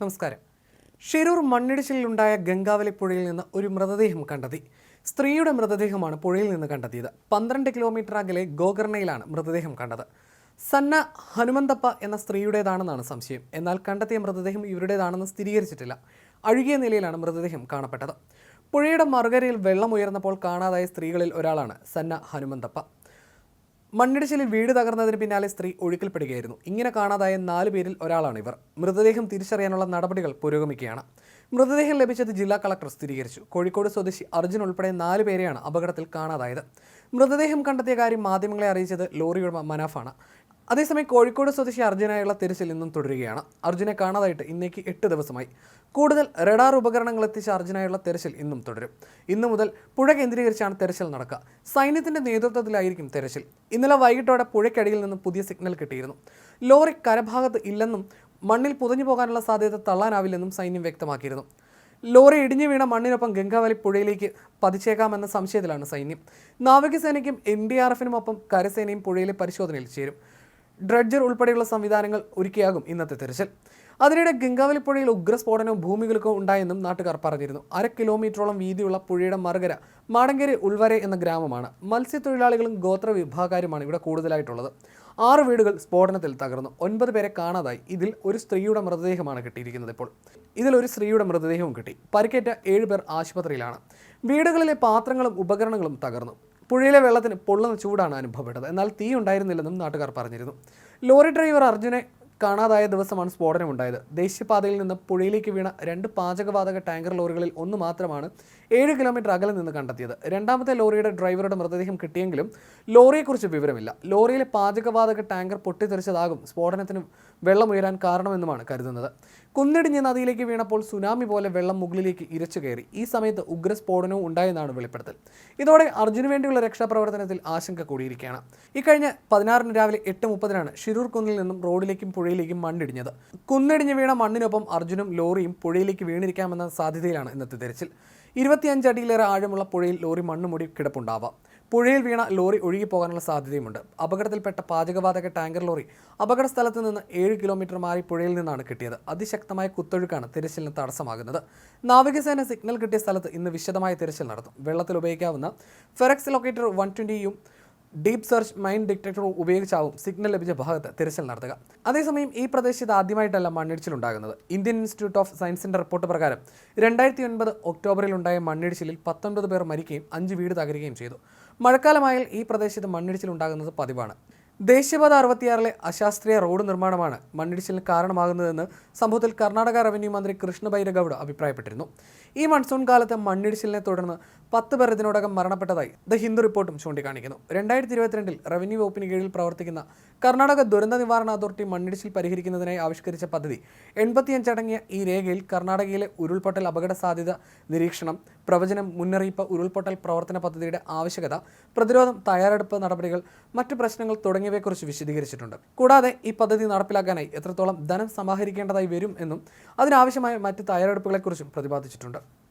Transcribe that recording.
നമസ്കാരം. ഷിരൂർ മണ്ണിടിച്ചിലുണ്ടായ ഗംഗാവലി പുഴയിൽ നിന്ന് ഒരു മൃതദേഹം കണ്ടെത്തി. സ്ത്രീയുടെ മൃതദേഹമാണ് പുഴയിൽ നിന്ന് കണ്ടെത്തിയത്. പന്ത്രണ്ട് കിലോമീറ്റർ അകലെ ഗോകർണയിലാണ് മൃതദേഹം കണ്ടത്. സന്ന ഹനുമന്തപ്പ എന്ന സ്ത്രീയുടേതാണെന്നാണ് സംശയം. എന്നാൽ കണ്ടെത്തിയ മൃതദേഹം ഇവരുടേതാണെന്ന് സ്ഥിരീകരിച്ചിട്ടില്ല. അഴുകിയ നിലയിലാണ് മൃതദേഹം കാണപ്പെട്ടത്. പുഴയുടെ മറുകരയിൽ വെള്ളം ഉയർന്നപ്പോൾ കാണാതായ സ്ത്രീകളിൽ ഒരാളാണ് സന്ന ഹനുമന്തപ്പ. മണ്ണിടിച്ചിലിൽ വീട് തകർന്നതിന് പിന്നാലെ സ്ത്രീ ഒഴുക്കിൽപ്പെടുകയായിരുന്നു. ഇങ്ങനെ കാണാതായ നാല് പേരിൽ ഒരാളാണ് ഇവർ. മൃതദേഹം തിരിച്ചറിയാനുള്ള നടപടികൾ പുരോഗമിക്കുകയാണ്. മൃതദേഹം ലഭിച്ചത് ജില്ലാ കളക്ടർ സ്ഥിരീകരിച്ചു. കോഴിക്കോട് സ്വദേശി അർജുൻ ഉൾപ്പെടെ നാല് പേരെയാണ് അപകടത്തിൽ കാണാതായത്. മൃതദേഹം കണ്ടെത്തിയ കാര്യം മാധ്യമങ്ങളെ അറിയിച്ചത് ലോറി ഉടമ മനാഫാണ്. അതേസമയം കോഴിക്കോട് സ്വദേശി അർജുനായുള്ള തിരച്ചിൽ ഇന്നും തുടരുകയാണ്. അർജുനെ കാണാതായിട്ട് ഇന്നേക്ക് എട്ട് ദിവസമായി. കൂടുതൽ റഡാർ ഉപകരണങ്ങൾ എത്തിച്ച അർജുനായുള്ള തെരച്ചിൽ ഇന്നും തുടരും. ഇന്നു മുതൽ പുഴ കേന്ദ്രീകരിച്ചാണ് തെരച്ചിൽ നടക്കുക. സൈന്യത്തിന്റെ നേതൃത്വത്തിലായിരിക്കും തെരച്ചിൽ. ഇന്നലെ വൈകിട്ടോടെ പുഴയ്ക്കടിയിൽ നിന്നും പുതിയ സിഗ്നൽ കിട്ടിയിരുന്നു. ലോറി കരഭാഗത്ത് ഇല്ലെന്നും മണ്ണിൽ പുതഞ്ഞു പോകാനുള്ള സാധ്യത തള്ളാനാവില്ലെന്നും സൈന്യം വ്യക്തമാക്കിയിരുന്നു. ലോറി ഇടിഞ്ഞു വീണ മണ്ണിനൊപ്പം ഗംഗാവലി പുഴയിലേക്ക് പതിച്ചേക്കാമെന്ന സംശയത്തിലാണ് സൈന്യം. നാവികസേനയ്ക്കും എൻ ഡി ആർ എഫിനുമൊപ്പം കരസേനയും പുഴയിലെ പരിശോധനയിൽ ചേരും. ഡ്രഡ്ജർ ഉൾപ്പെടെയുള്ള സംവിധാനങ്ങൾ ഒരുക്കിയാകും ഇന്നത്തെ തെരച്ചിൽ. അതിനിടെ ഗംഗാവലി പുഴയിൽ ഉഗ്രസ്ഫോടനവും ഭൂമികൾക്കും ഉണ്ടായെന്നും നാട്ടുകാർ പറഞ്ഞിരുന്നു. അര കിലോമീറ്ററോളം വീതിയുള്ള പുഴയുടെ മറുകര മാടങ്കേരി ഉൾവരെ എന്ന ഗ്രാമമാണ്. മത്സ്യത്തൊഴിലാളികളും ഗോത്ര വിഭാഗക്കാരുമാണ് ഇവിടെ കൂടുതലായിട്ടുള്ളത്. ആറ് വീടുകൾ സ്ഫോടനത്തിൽ തകർന്നു. ഒൻപത് പേരെ കാണാതായി. ഇതിൽ ഒരു സ്ത്രീയുടെ മൃതദേഹമാണ് കിട്ടിയിരിക്കുന്നത് ഇപ്പോൾ. ഇതിൽ ഒരു സ്ത്രീയുടെ മൃതദേഹവും കിട്ടി. പരിക്കേറ്റ ഏഴ് പേർ ആശുപത്രിയിലാണ്. വീടുകളിലെ പാത്രങ്ങളും ഉപകരണങ്ങളും തകർന്നു. പുഴയിലെ വെള്ളത്തിന് പൊള്ളുന്ന ചൂടാണ് അനുഭവപ്പെട്ടത്. എന്നാൽ തീ ഉണ്ടായിരുന്നില്ലെന്നും നാട്ടുകാർ പറഞ്ഞിരുന്നു. ലോറി ഡ്രൈവർ അർജുനെ കാണാതായ ദിവസമാണ് സ്ഫോടനം ഉണ്ടായത്. ദേശീയപാതയിൽ നിന്ന് പുഴയിലേക്ക് വീണ രണ്ട് പാചകവാതക ടാങ്കർ ലോറികളിൽ ഒന്ന് മാത്രമാണ് ഏഴ് കിലോമീറ്റർ അകലെ നിന്ന് കണ്ടെത്തിയത്. രണ്ടാമത്തെ ലോറിയുടെ ഡ്രൈവറുടെ മൃതദേഹം കിട്ടിയെങ്കിലും ലോറിയെക്കുറിച്ച് വിവരമില്ല. ലോറിയിലെ പാചകവാതക ടാങ്കർ പൊട്ടിത്തെറിച്ചതാകും സ്ഫോടനത്തിന് വെള്ളം ഉയരാൻ കാരണമെന്നുമാണ് കരുതുന്നത്. കുന്നിടിഞ്ഞ് നദിയിലേക്ക് വീണപ്പോൾ സുനാമി പോലെ വെള്ളം മുകളിലേക്ക് ഇരച്ചു കയറി. ഈ സമയത്ത് ഉഗ്രസ്ഫോടനവും ഉണ്ടായെന്നാണ് വെളിപ്പെടുത്തൽ. ഇതോടെ അർജുന് വേണ്ടിയുള്ള രക്ഷാപ്രവർത്തനത്തിൽ ആശങ്ക കൂടിയിരിക്കുകയാണ്. ഇക്കഴിഞ്ഞ പതിനാറിന് രാവിലെ എട്ട് മുപ്പതിനാണ് ഷിരൂർ കുന്നിൽ നിന്നും റോഡിലേക്കും പുഴയിലേക്കും മണ്ണിടിഞ്ഞത്. കുന്നിടിഞ്ഞ് വീണ മണ്ണിനൊപ്പം അർജുനും ലോറിയും പുഴയിലേക്ക് വീണിരിക്കാമെന്ന സാധ്യതയിലാണ് ഇന്നത്തെ തിരച്ചിൽ. ഇരുപത്തിയഞ്ച് അടിയിലേറെ ആഴമുള്ള പുഴയിൽ ലോറി മണ്ണ് മൂടി കിടപ്പുണ്ടാവാം. പുഴയിൽ വീണ ലോറി ഒഴുകിപ്പോകാനുള്ള സാധ്യതയുമുണ്ട്. അപകടത്തിൽപ്പെട്ട പാചകവാതക ടാങ്കർ ലോറി അപകട സ്ഥലത്ത് നിന്ന് ഏഴ് കിലോമീറ്റർ മാറി പുഴയിൽ നിന്നാണ് കിട്ടിയത്. അതിശക്തമായ കുത്തൊഴുക്കാണ് തിരച്ചിലിന് തടസ്സമാകുന്നത്. നാവികസേന സിഗ്നൽ കിട്ടിയ സ്ഥലത്ത് ഇന്ന് വിശദമായ തിരച്ചിൽ നടത്തും. വെള്ളത്തിൽ ഉപയോഗിക്കാവുന്ന ഫെറക്സ് ലൊക്കേറ്റർ വൺ ട്വന്റിയും ഡീപ് സെർച്ച് മൈൻഡ് ഡിറ്റക്ടർ ഉപയോഗിച്ചാവും സിഗ്നൽ ലഭിച്ച ഭാഗത്ത് തിരച്ചിൽ നടത്തുക. അതേസമയം ഈ പ്രദേശത്ത് ആദ്യമായിട്ടല്ല മണ്ണിടിച്ചിലുണ്ടാകുന്നത്. ഇന്ത്യൻ ഇൻസ്റ്റിറ്റ്യൂട്ട് ഓഫ് സയൻസിന്റെ റിപ്പോർട്ട് പ്രകാരം രണ്ടായിരത്തി ഒൻപത് ഒക്ടോബറിൽ ഉണ്ടായ മണ്ണിടിച്ചിലിൽ പത്തൊൻപത് പേർ മരിക്കുകയും അഞ്ച് വീട് തകരുകയും ചെയ്തു. മഴക്കാലമായാൽ ഈ പ്രദേശത്ത് മണ്ണിടിച്ചിലുണ്ടാകുന്നത് പതിവാണ്. ദേശീയപാത അറുപത്തിയാറിലെ അശാസ്ത്രീയ റോഡ് നിർമ്മാണമാണ് മണ്ണിടിച്ചിലിന് കാരണമാകുന്നതെന്ന് സംഭവത്തിൽ കർണാടക റവന്യൂ മന്ത്രി കൃഷ്ണ ബൈരഗൌഡ അഭിപ്രായപ്പെട്ടിരുന്നു. ഈ മൺസൂൺ കാലത്ത് മണ്ണിടിച്ചിലിനെ തുടർന്ന് പത്ത് പേർ ഇതിനോടകം മരണപ്പെട്ടതായി ദ ഹിന്ദു റിപ്പോർട്ടും ചൂണ്ടിക്കാണിക്കുന്നു. രണ്ടായിരത്തി ഇരുപത്തിരണ്ടിൽ റവന്യൂ വകുപ്പിന് കീഴിൽ പ്രവർത്തിക്കുന്ന കർണാടക ദുരന്ത നിവാരണ അതോറിറ്റി മണ്ണിടിച്ചിൽ പരിഹരിക്കുന്നതിനായി ആവിഷ്കരിച്ച പദ്ധതി എൺപത്തിയഞ്ചടങ്ങിയ ഈ രേഖയിൽ കർണാടകയിലെ ഉരുൾപൊട്ടൽ അപകട സാധ്യത നിരീക്ഷണം പ്രവചനം മുന്നറിയിപ്പ് ഉരുൾപൊട്ടൽ പ്രവർത്തന പദ്ധതിയുടെ ആവശ്യകത പ്രതിരോധം തയ്യാറെടുപ്പ് നടപടികൾ മറ്റു പ്രശ്നങ്ങൾ തുടങ്ങിയവയെക്കുറിച്ച് വിശദീകരിച്ചിട്ടുണ്ട്. കൂടാതെ ഈ പദ്ധതി നടപ്പിലാക്കാനായി എത്രത്തോളം ധനം സമാഹരിക്കേണ്ടതായി വരും എന്നും അതിനാവശ്യമായ മറ്റ് തയ്യാറെടുപ്പുകളെക്കുറിച്ചും പ്രതിപാദിച്ചിട്ടുണ്ട്.